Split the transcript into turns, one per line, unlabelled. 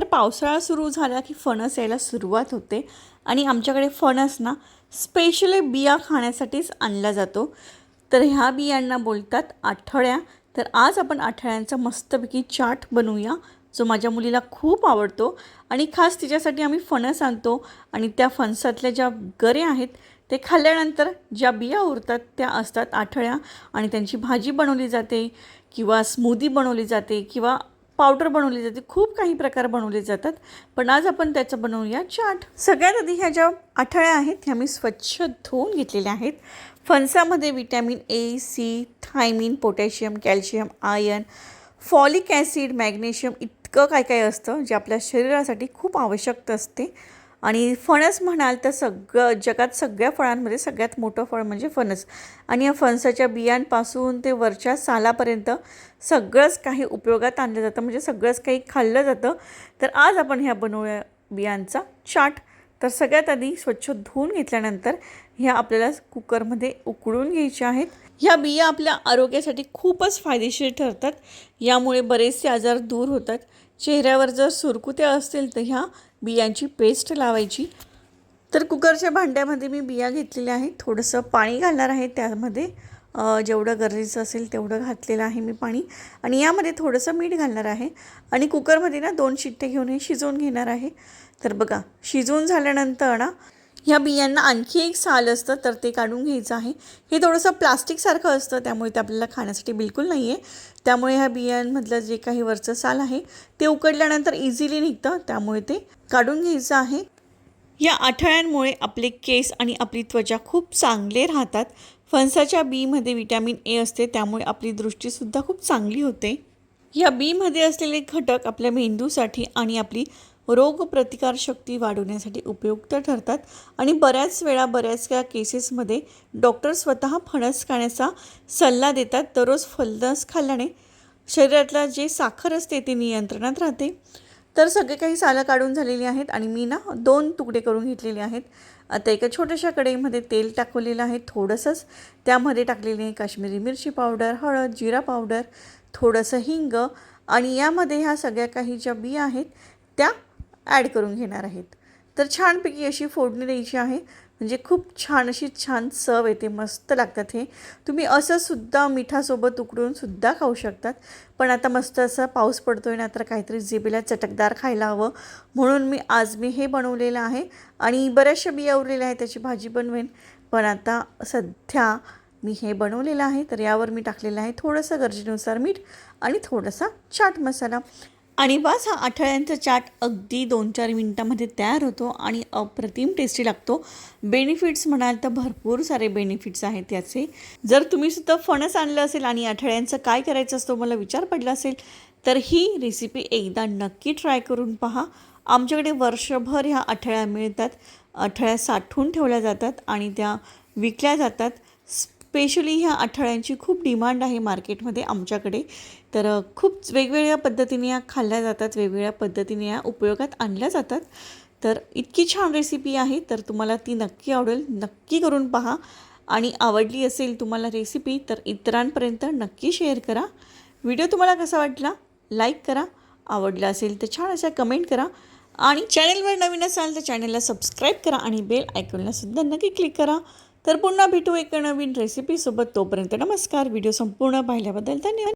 पावसाळा सुरू झाला की फणस यायला सुरुवात होते. आणि आमच्याकडे फणस ना स्पेशली बिया खाण्यासाठीच आणला जातो. तर ह्या बियांना बोलतात आठळ्या तर आज आपण आठळ्यांचा मस्तपैकी चाट बनवूया जो माझ्या मुलीला खूप आवडतो. आणि खास तिच्यासाठी आम्ही फणस आणतो आणि त्या फणसातल्या ज्या गरे आहेत ते खाल्ल्यानंतर ज्या बिया उरतात त्या असतात आठळ्या आणि त्यांची भाजी बनवली जाते किंवा स्मूदी बनवली जाते किंवा पावडर बनवली जाते. खूप काही प्रकार बनवले जातात. पण आज आपण त्याचं बनवूया चाट. सगळ्यात आधी ह्या ज्या आठळ्या आहेत ह्या मी स्वच्छ धुवून घेतलेल्या आहेत. फणसामध्ये vitamin A C thiamine potassium calcium iron folic acid magnesium इतकं काय काय असतं जे आपल्या शरीरासाठी खूप आवश्यक असते. आणि फणस म्हणाल तर सगळं जगात सगळ्या फळांमध्ये सगळ्यात मोठं फळ म्हणजे फणस. आणि या फणसाच्या बियांपासून ते वरच्या सालापर्यंत सगळंच काही उपयोगात आणलं जातं. म्हणजे सगळंच काही खाल्लं जातं. तर आज आपण ह्या बनवूया बियांचा चाट तर सगळ्यात आधी स्वच्छ धुवून घेतल्यानंतर ह्या आपल्याला कुकरमध्ये उकळून घ्यायच्या आहेत. ह्या बिया आपल्या आरोग्यासाठी खूपच फायदेशीर ठरतात. यामुळे बरेचसे आजार दूर होतात. चेहऱ्यावर जर सुरकुत्या असतील तर ह्या बियांची पेस्ट लावायची. तर कुकरच्या भांड्यामध्ये मी बिया घेतलेल्या आहेत. थोडंसं पाणी घालणार आहे. त्यामध्ये जेवढं गरजेचं असेल तेवढं घातलेलं आहे मी पाणी. आणि यामध्ये थोडंसं मीठ घालणार आहे. आणि कुकरमध्ये ना दोन शिट्टे घेऊन हे शिजवून घेणार आहे. तर बघा शिजवून झाल्यानंतर ना ह्या बियांना आणखी एक साल असतं तर ते काढून घ्यायचं आहे. हे थोडंसं प्लास्टिकसारखं असतं त्यामुळे ते आपल्याला खाण्यासाठी बिलकुल नाही आहे त्यामुळे ह्या बियांमधलं जे काही वरचं साल आहे ते उकडल्यानंतर इझिली निघतं. त्यामुळे ते काढून घ्यायचं आहे. या आठळ्यांमुळे आपले केस आणि आपली त्वचा खूप चांगले राहतात. फणसाच्या बीमध्ये विटॅमिन ए असते त्यामुळे आपली दृष्टीसुद्धा खूप चांगली होते. या बीमध्ये असलेले घटक आपल्या मेंदूसाठी आणि आपली रोगप्रतिकारशक्ती वाढवण्यासाठी उपयुक्त ठरतात. आणि बऱ्याच वेळा बऱ्याच वेळा केसेसमध्ये डॉक्टर स्वतः फणस खाण्याचा सल्ला देतात. दररोज फणस खाल्ल्याने शरीरातला जे साखर असते ते नियंत्रणात राहते. तर सगळे काही सालं काढून झालेली आहेत आणि मी ना दोन तुकडे करून घेतलेले आहेत. आता एका छोट्याशा कढईमध्ये तेल टाकवलेलं आहे थोडंसंच. त्यामध्ये टाकलेली आहे काश्मीरी मिरची पावडर हळद जिरा पावडर थोडंसं हिंग आणि यामध्ये ह्या सगळ्या काही ज्या बिया आहेत त्या ॲड करून घेणार आहेत. तर छानपैकी अशी फोडणी द्यायची आहे. म्हणजे खूप छान अशी छान चव येते मस्त लागतात हे. तुम्ही असं सुद्धा मिठासोबत उकडून सुद्धा खाऊ शकतात. पण आता मस्त असा पाऊस पडतो आहे ना तर काहीतरी जिबेला चटकदार खायला हवं. म्हणून मी आज मी हे बनवलेलं आहे. आणि बऱ्याचशा बिया उरलेल्या आहेत त्याची भाजी बनवेन. पण आता सध्या मी हे बनवलेलं आहे तर यावर मी टाकलेलं आहे थोडंसं गरजेनुसार मीठ आणि थोडासा चाट मसाला. आणि बस हा आठळ्यांचा चाट अगदी दोन चार मिनटामध्ये तयार होतो आणि अप्रतिम टेस्टी लागतो. बेनिफिट्स म्हणाल तर भरपूर सारे बेनिफिट्स आहेत त्याचे जर तुम्ही सुद्धा फणस आणलं असेल आणि आठळ्यांचं काय करायचं असतो मला विचार पडला असेल तर ही रेसिपी एकदा नक्की ट्राय करून पहा. आमच्याकडे वर्षभर ह्या आठळ्या मिळतात. आठळ्या साठवून ठेवल्या जातात आणि त्या विकल्या जातात. स्पेशली ह्या आठवड्यांची खूप डिमांड आहे मार्केटमध्ये आमच्याकडे. तर खूप वेगवेगळ्या पद्धतीने या खाल्ल्या जातात वेगवेगळ्या पद्धतीने या उपयोगात आणल्या जातात. तर इतकी छान रेसिपी आहे तर तुम्हाला ती नक्की आवडेल. नक्की करून पहा. आणि आवडली असेल तुम्हाला रेसिपी तर इतरांपर्यंत नक्की शेअर करा. व्हिडिओ तुम्हाला कसा वाटला? लाईक करा. आवडला असेल तर छान अशा कमेंट करा. आणि चॅनलवर नवीन असाल तर चॅनलला सबस्क्राईब करा आणि बेल आयकॉनला सुद्धा नक्की क्लिक करा. तर पुन्हा भेटू एका नवीन रेसिपीसोबत तोपर्यंत नमस्कार. व्हिडिओ संपूर्ण पाहिल्याबद्दल धन्यवाद.